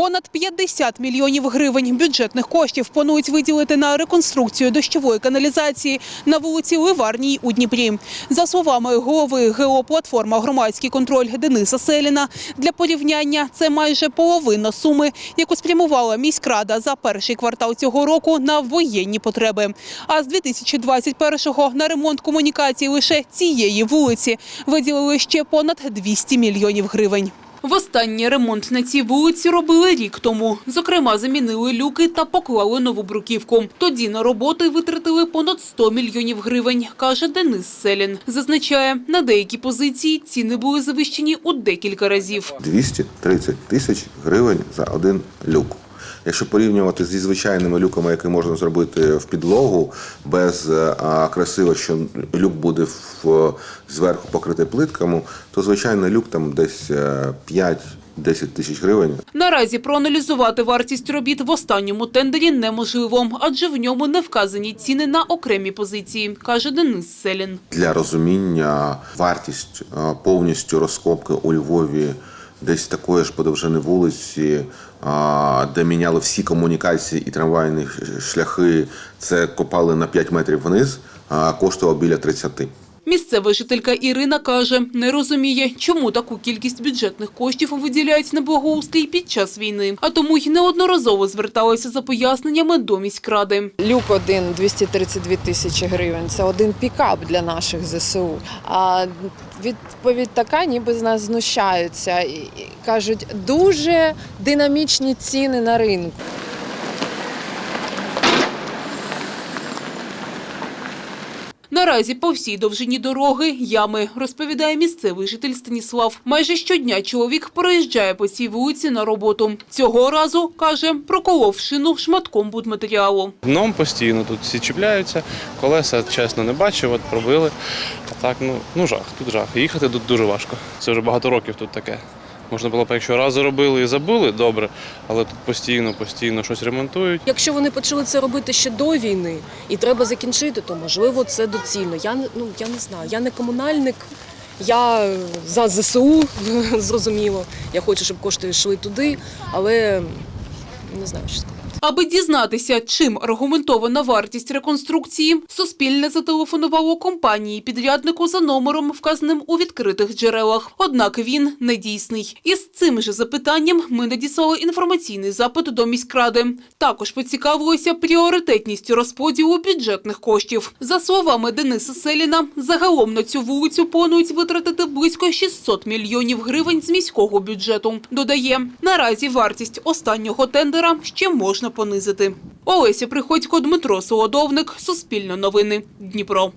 Понад 50 мільйонів гривень бюджетних коштів планують виділити на реконструкцію дощової каналізації на вулиці Ливарній у Дніпрі. За словами голови ГО «Платформа Громадський контроль» Дениса Селіна, для порівняння це майже половина суми, яку спрямувала міськрада за перший квартал цього року на воєнні потреби. А з 2021-го на ремонт комунікацій лише цієї вулиці виділили ще понад 200 мільйонів гривень. Востаннє ремонт на цій вулиці робили рік тому. Зокрема, замінили люки та поклали нову бруківку. Тоді на роботи витратили понад 100 мільйонів гривень, каже Денис Селін. Зазначає, на деякі позиції ціни були завищені у декілька разів. 230 тисяч гривень за один люк. Якщо порівнювати зі звичайними люками, які можна зробити в підлогу, без е, а, красиво, що люк буде в, зверху покритий плитками, то звичайний люк там десь е, 5-10 тисяч гривень. Наразі проаналізувати вартість робіт в останньому тендері неможливо, адже в ньому не вказані ціни на окремі позиції, каже Денис Селін. Для розуміння вартість е, повністю розкопки у Львові десь такої ж подовжини вулиці, де міняли всі комунікації і трамвайні шляхи, це копали на 5 метрів вниз, а, коштувало біля 30. Місцева жителька Ірина каже, не розуміє, чому таку кількість бюджетних коштів виділяють на благоустрій під час війни, а тому й неодноразово зверталися за поясненнями до міськради. Люк один 232 тисячі гривень. Це один пікап для наших ЗСУ. А відповідь така, ніби з нас знущаються кажуть, дуже динамічні ціни на ринку. Наразі по всій довжині дороги ями, розповідає місцевий житель Станіслав. Майже щодня чоловік проїжджає по цій вулиці на роботу. Цього разу, каже, проколов шину шматком будматеріалу. Дном постійно тут всі чіпляються, колеса, чесно, не бачив, от пробили. А так, ну, ну жах, тут жах. Їхати тут дуже важко. Це вже багато років тут таке. Можна було б, якщо раз зробили і забули, добре, але тут постійно, постійно щось ремонтують. Якщо вони почали це робити ще до війни і треба закінчити, то можливо це доцільно. Я ну я не знаю. Я не комунальник. Я за ЗСУ зрозуміло. Я хочу, щоб кошти йшли туди, але не знаю, що сказати. Аби дізнатися, чим аргументована вартість реконструкції, Суспільне зателефонувало компанії підряднику за номером, вказаним у відкритих джерелах. Однак він недійсний. Із цим же запитанням ми надіслали інформаційний запит до міськради. Також поцікавилося пріоритетністю розподілу бюджетних коштів. За словами Дениса Селіна, загалом на цю вулицю планують витратити близько 600 мільйонів гривень з міського бюджету. Додає, наразі вартість останнього тендера ще можна понизити. Олеся Приходько, Дмитро Солодовник, Суспільне новини, Дніпро.